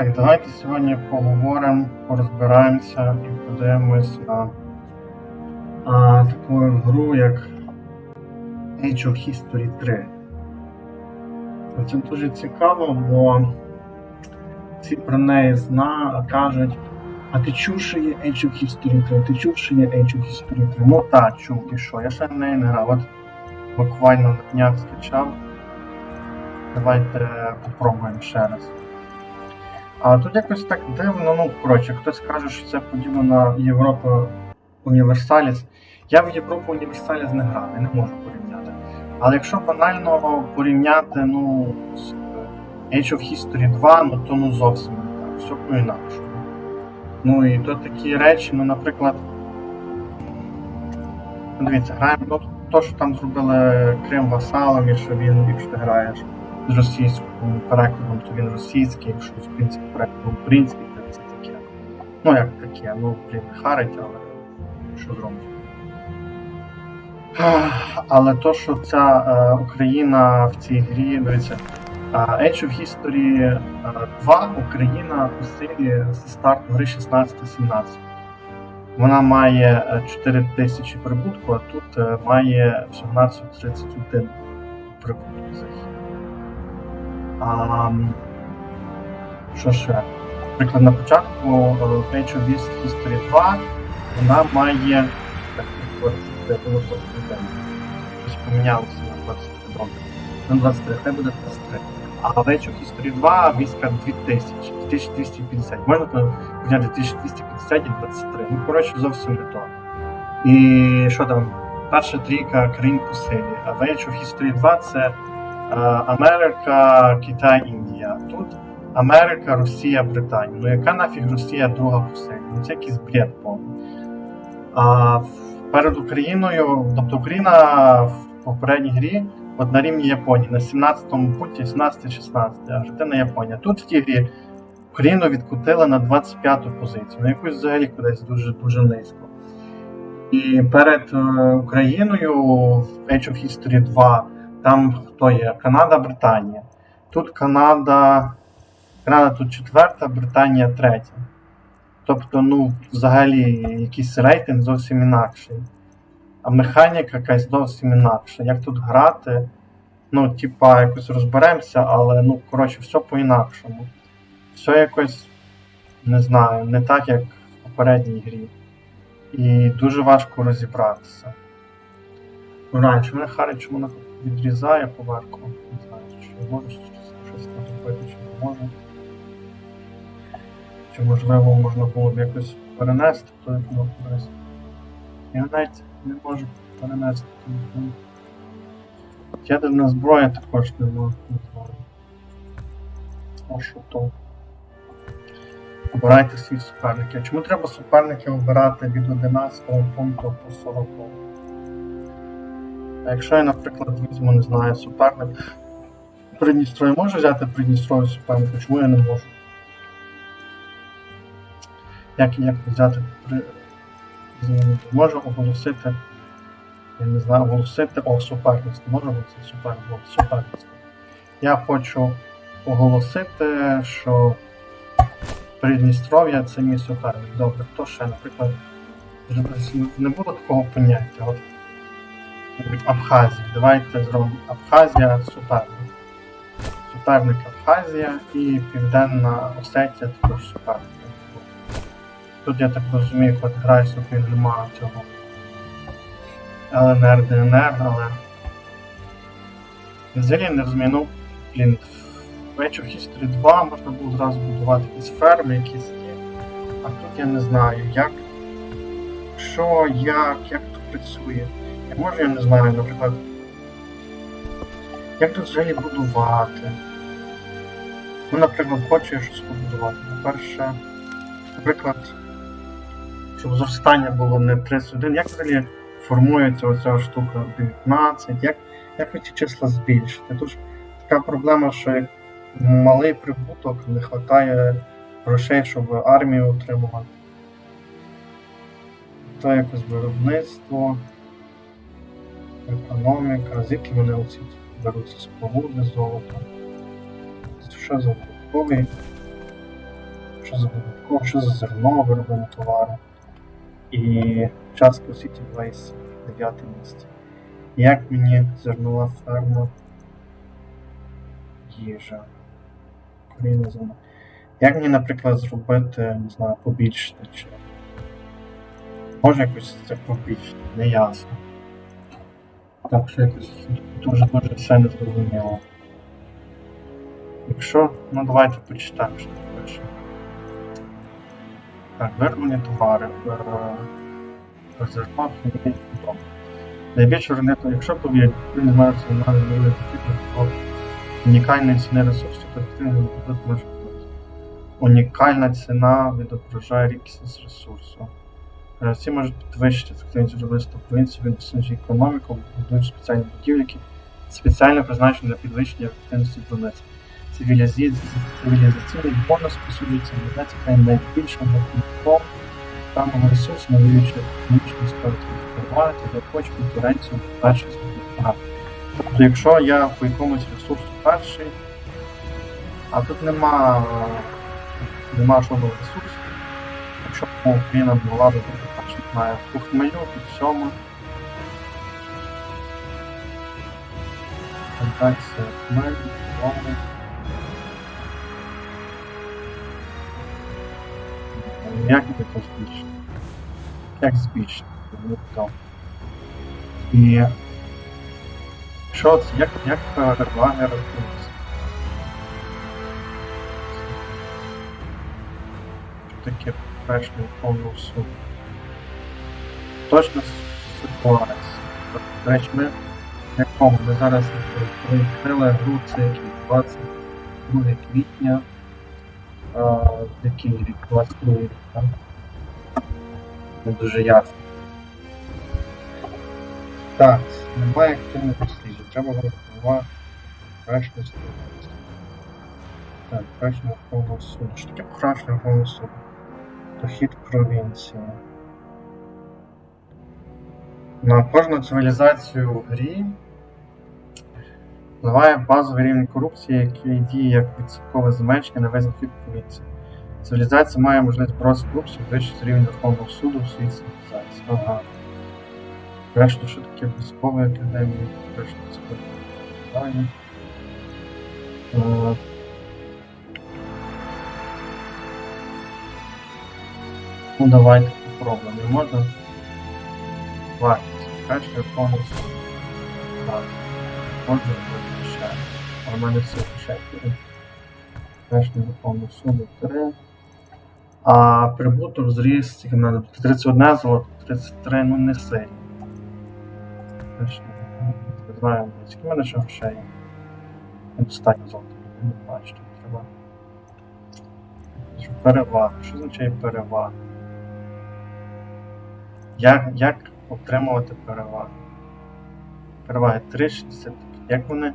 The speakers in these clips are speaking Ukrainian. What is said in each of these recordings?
Так, давайте сьогодні поговоримо, порозбираємося і подивимось на а, таку гру, як Age of History 3. Це дуже цікаво, бо всі про неї зна, кажуть, а ти чув, що є Age of History 3? Ти чув, що є Age of History 3? Ну так, чув, і що? Я ще в неї не грав. От буквально на днях скачав. Давайте попробуємо ще раз. А тут якось так дивно, ну коротше, хтось каже, що це подібно на Європу Універсаліс. Я в Європу Універсаліс не грав, я не можу порівняти. Але якщо банально порівняти ну, з Age of History 2, ну то ну зовсім не так, все по-інакшому. Ну і то такі речі, ну, наприклад. ну, Дивіться, граємо, ну то, що там зробили Крим васалом, і що він, якщо ти граєш з російським перекладом, то він російський, якщо з українським перекладом український, то це таке. Ну як таке, ну блін, харить, але що зробиш. Ах, Але то, що ця е, Україна в цій грі, дивіться, е, Age of History е, 2 Україна у силі зі старту гри 16-17. Вона має е, 4 тисячі прибутку, а тут е, має всього 31 прибутку. Що ще? Наприклад, на початку е, Age of History 2 вона має. Щось помінялося на 23 добре. На 23, хай буде 23. А в Age of History 2 війська 2000, 1250. Можна порівняти 1250 і 23. Ну, коротше, зовсім не то. І що там? Перша трійка країн по силі. А в Age of History 2 це е, Америка, Китай, Індія. Тут Америка, Росія, Британія. Ну яка нафіг Росія друга по силі? Ну це якийсь бред повний. А перед Україною, тобто Україна в попередній грі от на рівні Японії на 17-му пункті 17-16, Аргентина Японія. Тут в тій грі Україну відкотили на 25-ту позицію, на якусь взагалі кудись дуже дуже низько. І перед е, Україною в Age of History 2 там хто є? Канада, Британія. Тут Канада. Канада тут четверта, Британія третя. Тобто, ну, взагалі, якийсь рейтинг зовсім інакший. А механіка якась зовсім інакша. Як тут грати? Ну, типа, якось розберемося, але ну, коротше, все по-інакшому. Все якось, не знаю, не так, як в попередній грі. І дуже важко розібратися. Чи мене Харі, чому тут відрізає поверху? Не знаю, чи можу щось натопити, чи не можу. Чи можливо можна було б якось перенести той блок кудись. Я навіть не можу перенести. Ядерна зброя також не знаю. А що то? Обирайте свій суперників. Чому треба суперників обирати від 11 пункту по 40? А якщо я, наприклад, візьму, не знаю, суперник. Придністрою можу взяти Придністрою суперника? Чому я не можу? Як, як взяти при. Можу оголосити. Я не знаю, оголосити о суперництво. Можу оголосити супер, суперництво. Я хочу оголосити, що Придністров'я це мій суперник. Добре, хто ще, наприклад, не було такого поняття. От Абхазія. Давайте зробимо Абхазія суперник. Суперник Абхазія і Південна Осетія також суперник. Тут я так розумію, ти граєш, немає цього ЛНР, ДНР, але. Взагалі не розумію, ну, блін, в Age of History 2 можна було зразу будувати якісь ферми, якісь ті. А тут я не знаю, як. Що, як, як тут працює. Я можу, я не знаю, наприклад. Як тут взагалі будувати? Ну, наприклад, хочу я щось побудувати. По-перше, наприклад, щоб зростання було не 31, як взагалі формується оця штука 19, як, як ви ці числа збільшити? Тут така проблема, що як малий прибуток, не вистачає грошей, щоб армію утримувати. То якось виробництво, економіка, звідки вони оці беруться споруди, золото. Це що за додатковий що за додатково, що за зерно вироблення товару. І частка у світі 29 місце. Як мені зернова ферма їжа. Зерно. Як мені, наприклад, зробити, не знаю, побільшити чи. Може якось це побільшити, не ясно. Так що якось дуже дуже все не зрозуміло. Якщо, ну давайте почитаємо, що тут пише. Так, вироблені товари. е, Резерват хімічний дом. Найбільше виробництво, якщо ви не знаєте, що вона не то унікальної ціни ресурсів, то ефективний результат бути. Унікальна ціна відображає рідкісність ресурсу. Всі можуть підвищити ефективність виробництва провінції, він досліджує економіку, будують спеціальні будівлі, які спеціально призначені для підвищення ефективності виробництва. Цивілізаційний бонус присуджується організації, яка є найбільшим виробником даного ресурсу, надаючи економічну переваги та захоче конкуренцію перших збірних Тобто, якщо я по якомусь ресурсу перший, а тут нема, нема жодного ресурсу, якщо Україна була б по хмелю, тут сьома. Плантація хмель, ломи. Як ми це збільшити? Як збільшити? І що це? Як, як переваги рахуються? Таке перший повний суд? Точна ситуація. До речі, ми якому ми зараз відкрили гру це який 22 квітня. Який рік? 22 рік, так? Не дуже ясно. Так, немає активних досліджень. Треба врахувати кращу структуру. Так, краще Верховного суду. Що таке краще Верховного? Дохід провінції. На кожну цивілізацію в грі впливає базовий рівень корупції, який діє як відсоткове зменшення на весь дохід провінції. Цивілізація має можливість боротися з корупцією вищий рівень Верховного суду в своїй цивілізації. Ага. Врешті, що таке військова академія, врешті це питання. Е, Ну давайте попробуємо. Можна вартість. Краще повністю. Так. Можна виключати. А в мене все виключає. Краще повну суму 3. А прибуток зріс, тільки надо 31 золото, 33, ну не сильно. Не знаю, скільки мене ще грошей. Недостатньо золота, не бачите, треба. Перевага. Що означає перевага? Як, як отримувати переваги? Переваги 3,65. Як вони?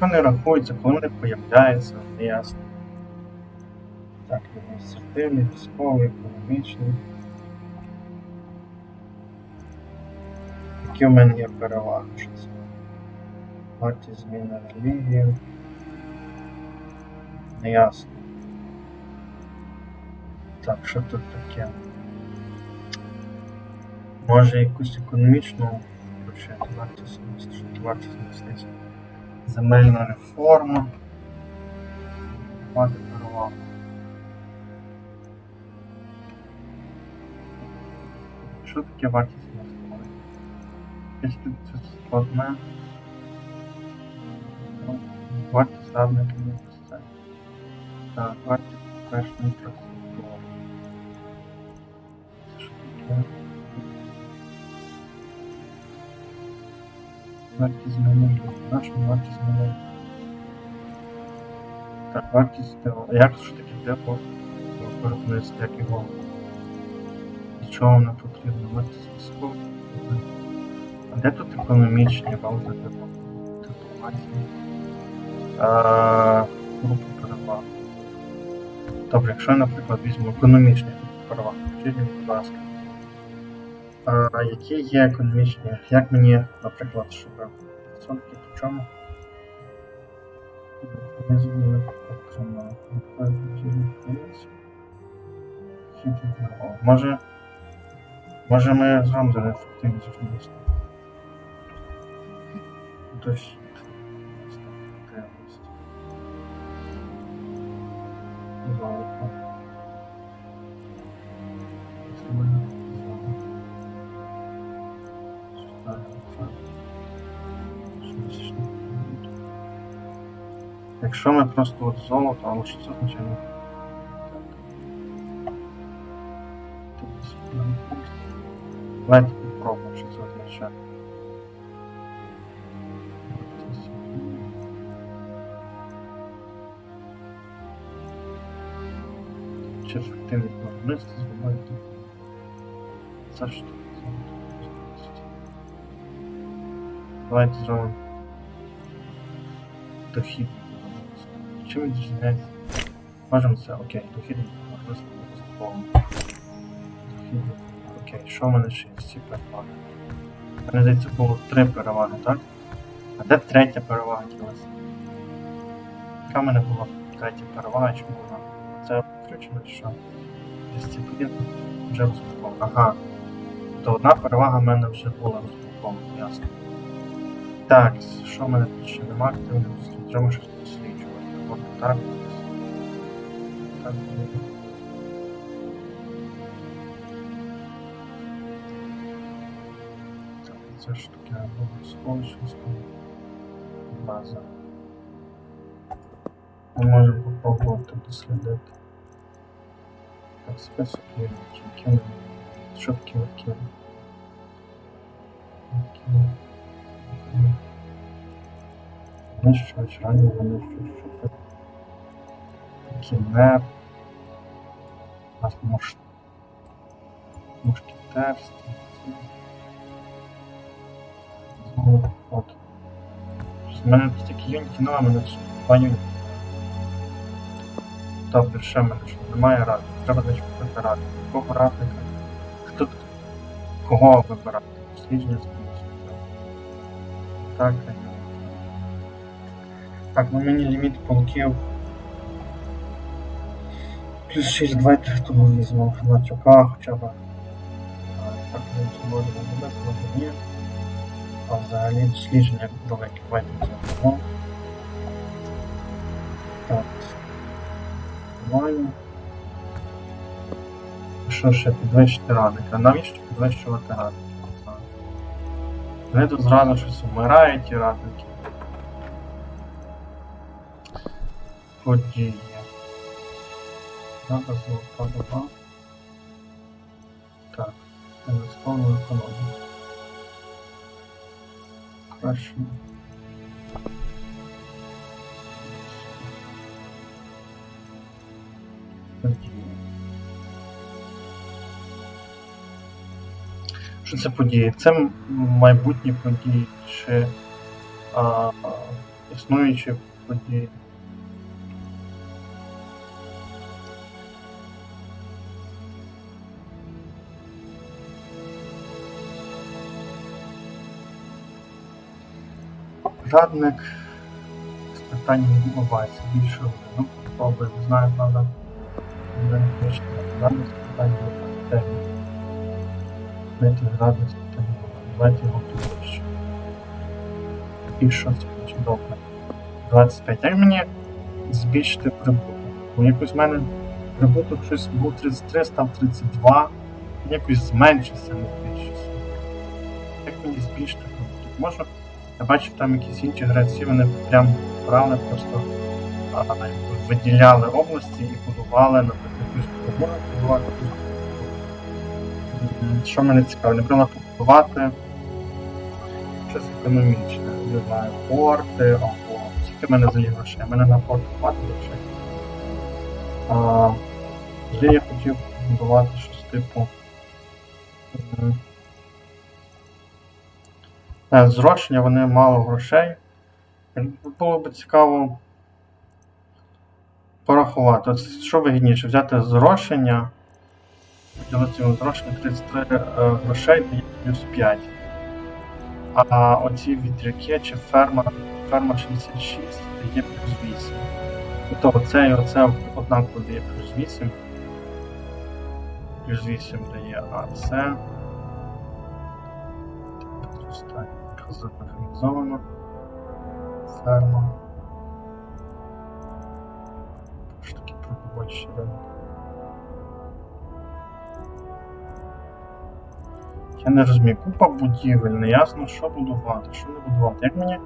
Вони рахуються, коли вони появляються, не ясно. Так, адміністративний, військовий, економічний. Які в мене є переваги? Що це? Вартість зміни релігії. Неясно. Так, що тут таке? Може якусь економічну вартість вартість інвестицій. Земельна реформа. Мати перевагу. Що таке вартість інвестицій? Якщо це складне. Ну, Вартість равна інвестицій. Так, вартість покращення інфраструктури. Вартість зміни нашу вартість зміни. Так, вартість депо. Як що таке депо? Виробництво, як його. Для чого воно потрібно? Вартість військових. А де тут економічні валути депо? Дипломатія. Група переваг. Добре, якщо я, наприклад, візьму економічний переваг, покажіть мені, будь ласка. А, які є економічні, як мені, наприклад, щоб відсотки по чому? Не зрозуміло, окремо. Хід відновив. Може. Може ми зробимо за ефективність міста. Якщо ми просто от золото, але що це означає? Давайте попробуємо, що це означає. Чи ефективність виробництва зробити? Це що? Давайте зробимо дохід. Він відрізняється? Можемо це, окей, дохід виробництва не Дохід. Окей, що в мене ще є ці переваги? Мені здається, було три переваги, так? А де третя перевага ділася? Яка в мене була третя перевага, чому вона? Це включено чи що? Дисципліна вже розпакована. Ага. То одна перевага в мене вже була розпакована, ясно. Так, що в мене тут ще нема досліджень? Треба щось так. Так. Так, це ж таке щось. База. Ми можемо попробувати дослідити. Так, список є, ми- що таке? Вакіли. Вакіли. Винищувач, ранній винищувач, що це? Кінер. У нас муш... Мушкетер, стрільці. Знову, от. У мене стільки юнітів немає, мене юніти. Добре, ще мене що немає ради. Треба значить купити ради. Кого радника? Хто тут? Кого вибирати? Дослідження спільності. Так, так. Так, ну мені ліміт полків. Плюс 6, давайте того візьмемо на тюка хоча б. Так, не буде, ні. А взагалі дослідження. Давайте візьмемо. Так. Нормально. Що ще підвищити радника? Навіщо підвищувати знаю. Вони тут зразу щось вмирають ті радники. Події. Золота доба. Так, інвестовану економіку. Краще. Що це події? Це майбутні події чи а, існуючі події. Радник з питанням відбувається більше ну, попробуй, не знаю, правда. Не. Радник з питанням. Знаєте, радник з питанням. Давайте його тут. І що це хоче добре. 25. Як мені збільшити прибуток? Бо якось в мене прибуток щось був 33, став 32, якось зменшився, не збільшився. Як мені збільшити прибуток? Можна я бачив там якісь інші гравці, вони прям брали просто а, виділяли області і будували, наприклад, якусь якусь М, Що мене цікаво, наприклад, побудувати щось економічне, не знаю, порти або скільки в мене взагалі грошей. Мене на порт хватить грошей. Взагалі я хотів будувати щось типу. Е, Зрошення вони мало грошей. Було б цікаво порахувати. От що вигідніше, взяти зрошення, поділити зрошення 33 е, грошей дає плюс 5. А оці вітряки чи ферма, ферма 66 дає плюс 8. Тобто оце і оце однаково дає плюс 8. плюс 8 дає АЦ. Зростання механізовано. Ферма. Що таке продовольчий ринок? Я не розумію, купа будівель, не ясно, що будувати, що не будувати. Як мені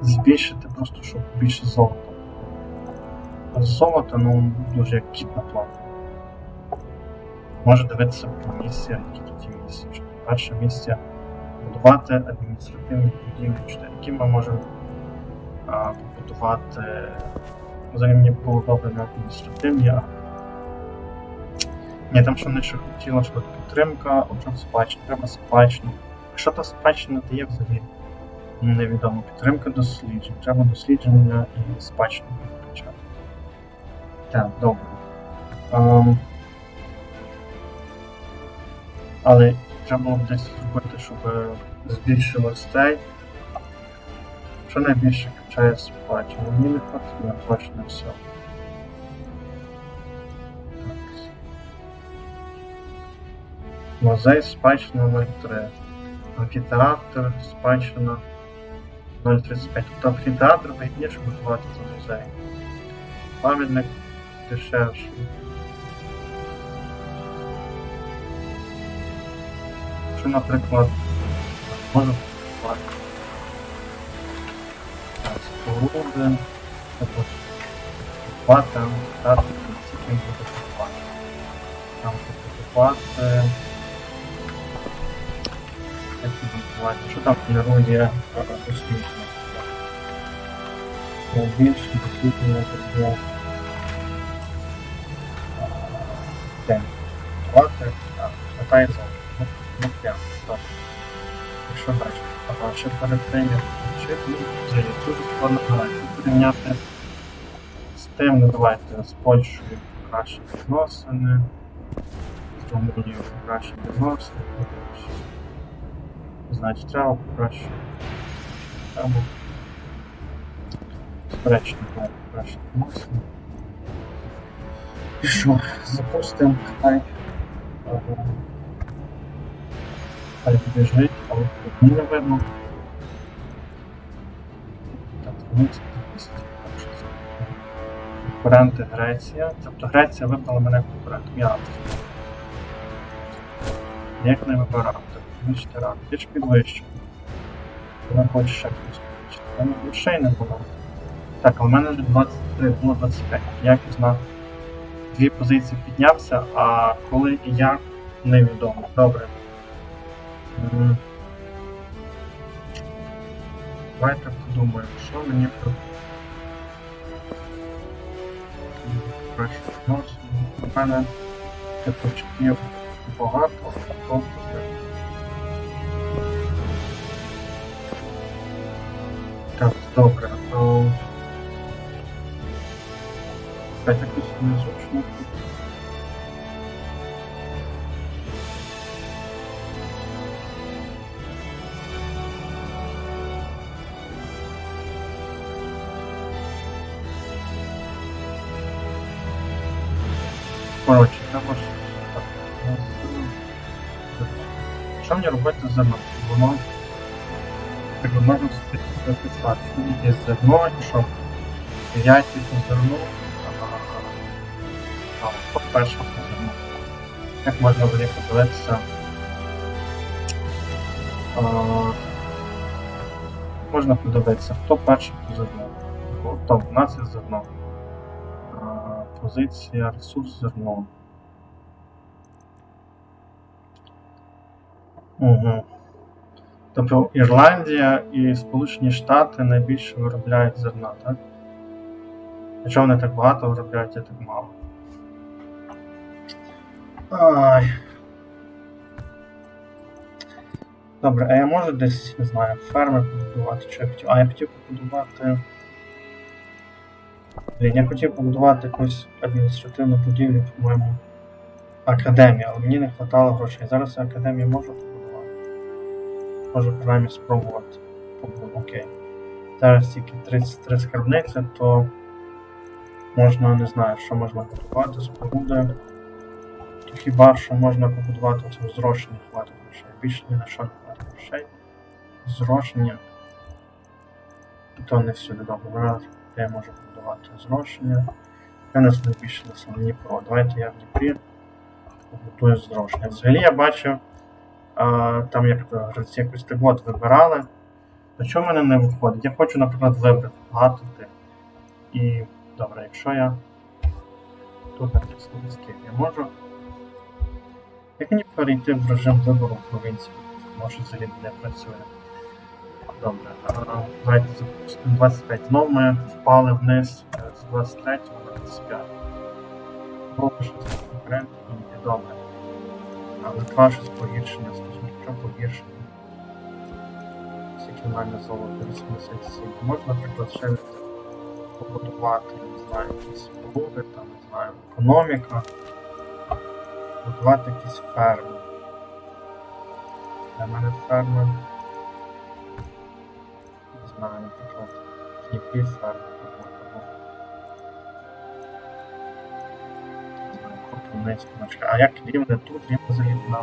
збільшити просто, щоб більше золота? Золото, ну, дуже як кіт на плату. Може дивитися по місці, які тут є місця. Що Перше місце будувати адміністративні будівлі, які ми можемо а, побудувати. Взагалі було добре на адміністративні, ні, там що не ще хотіло, що підтримка, отже, спадщина, треба спадщину. Якщо та спадщина дає взагалі невідомо. Підтримка досліджень. Треба дослідження і спадщину підключати. Так, добре. Ем, але треба було б десь зробити, щоб збільшилось цей. Що найбільше качає спадщину? Мені не хватило точно все. Музей спадщина 03. Амфітеатр спадщина 035. Тобто амфітеатр вигідніше будувати за музей. Пам'ятник дешевший. Що, наприклад, можу купувати. Так, Споруди. Тобто купувати амфітеатр, з яким буде купувати. Там буде купувати. Як це називається? Що там генерує е, дослідження? Найбільше дослідження таке. День. Давати, так, хватай зону. Ну, ну прям, так. Якщо далі. Ага, ще перед тим, дуже складно грати. Порівняти з тим, ну давайте з Польщею покращити відносини, з Румунією покращити відносини. Значить, треба покращити. Треба. Сперечно треба покращити відносини. І що, запустимо, хай. Хай біжить, але мені не видно. Так, це. Конкуренти Греція. Тобто Греція вибрала мене конкурентом. Я. Як не вибирав? Так, визначити рак. Ж підвищу. Вона хоче ще плюс підвищити. Грошей не було. Так, а в мене вже 23, було 25. Як на дві позиції піднявся, а коли і як, невідомо. Добре. Давайте подумаємо, що мені про краще відносини. У мене почуттів багато, а то Так, добре. То... Якось незручно. Коротше, мені робити з зерном? Воно... Так, можна записати, є зерно що? Я тільки зерно, а хто перший по зерно? Як можна буде подивитися? Можна подивитися, хто перший по зерно. Тобто, в нас є зерно. Позиція, ресурс зерно. Угу. Тобто Ірландія і Сполучені Штати найбільше виробляють зерна, так? Якщо вони так багато виробляють, я так мало. Ай. Добре, а я можу десь, не знаю, ферми побудувати, чи я хотів. А я хотів побудувати. Блін, я хотів побудувати якусь адміністративну будівлю, по-моєму, академію, але мені не вистачало грошей. Зараз я академію можу побудувати. Можу принаймні спробувати. Побудувати. Окей. Зараз тільки 33 скарбниці, то можна, не знаю, що можна будувати, споруди. То хіба що можна побудувати це зрошення хватить грошей. Більше ні на що не хватить грошей. Зрошення. То не всюди добре. Зараз я можу побудувати зрошення. Я нас найбільше на сам Дніпро. Давайте я в Дніпрі побудую зрошення. Взагалі я бачив, там як то гравці якось вибирали. А чому в мене не виходить? Я хочу, наприклад, вибрати багато тих. І добре, якщо я тут написано скіп, я можу. Як мені перейти в режим вибору провінції? Може взагалі не працює. Добре, давайте запустимо 25. Знову ми впали вниз е, з 23 на 25. Поки що це і добре. Литва щось погіршення, стосунки погіршення. Сікінальне золото 87. Можна, наприклад, ще побудувати, не знаю, якісь споруди, там, не знаю, економіка, будувати якісь ферми. Для мене ферми. Не знаю, наприклад, Дніпрі ферми Не знаю, А як рівне тут, рівне взагалі на.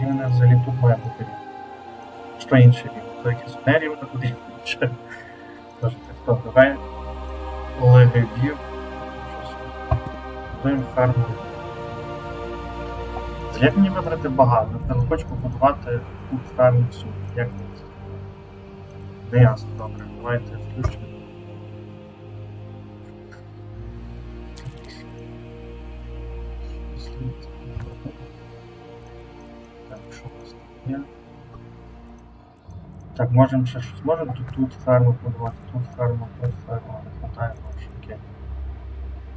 Рівне взагалі тут має бути рівне. Що інше рівне? То якесь одне рівне тут. Чи- Тож хто давай Легевів. Будуємо ферму. Як мені вибрати багато? Я не хочу побудувати тут ферму всюди. Як це? Не ясно, добре. Давайте включимо. Так, що у нас тут? Так, можемо ще щось. Можемо тут, тут ферму побудувати, тут ферму, тут ферму, не хватає. Окей.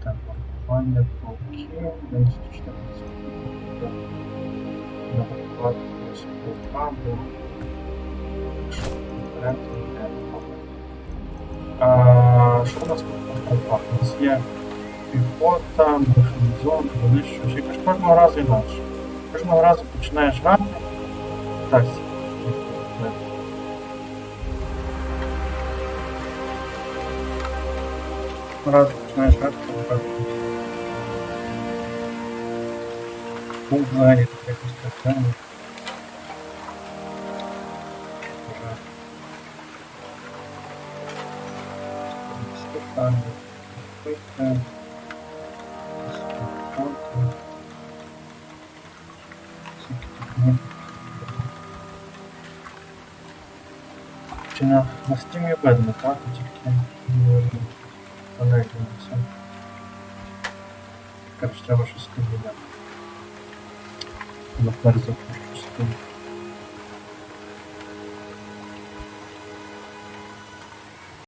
Так, маркування, полки, 94%. Наприклад, ось бо що у нас тут по полках? Піхота, механізон, винищувач, якось кожного разу інакше. Кожного разу починаєш грати. Так, ми раз починаєш грати, одразу. Пункт взагалі тут якось працюємо. Вже. Стефан, на, на стрімі видно, так? Тільки. Панелі все. Короче, треба щось зміняти. Наперед запущу.